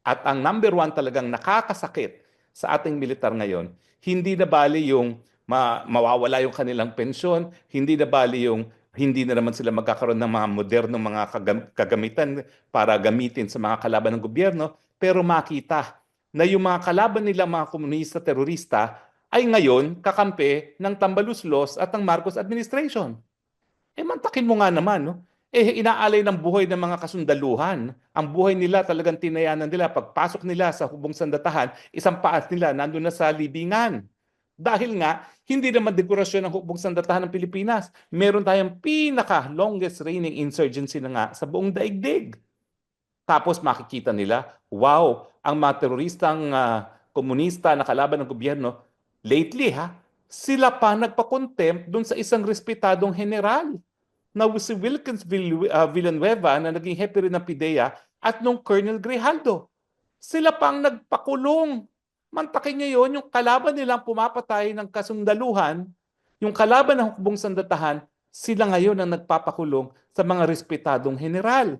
At ang number one talagang nakakasakit sa ating militar ngayon, hindi na bali yung ma- mawawala yung kanilang pensyon, hindi na bali yung hindi na naman sila magkakaroon ng mga modernong mga kagam- kagamitan para gamitin sa mga kalaban ng gobyerno, pero makita na yung mga kalaban nila mga komunista, terorista, ay ngayon kakampi ng Tambaluslos at ng Marcos administration. Eh mantakin mo nga naman, no? Eh inaalay ng buhay ng mga kasundaluhan. Ang buhay nila talagang tinayanan nila. Pagpasok nila sa hubong sandatahan, isang paas nila nandun na sa libingan. Dahil nga, hindi naman dekorasyon ng hukbong sandatahan ng Pilipinas. Meron tayong pinaka longest reigning insurgency na nga sa buong daigdig. Tapos makikita nila, wow, ang mga teroristang ah, komunista na kalaban ng gobyerno, lately ha, sila pa nagpa-contempt dun sa isang respetadong general na si Wilkins Vill- ah, Villanueva na naging hepe rin ng PIDEA at nung Colonel Grijaldo. Sila pang nagpakulong. Mantakin niyo yun, yung kalaban nilang pumapatay ng kasundaluhan, yung kalaban ng hukbong sandatahan, sila ngayon ang nagpapakulong sa mga respetadong general.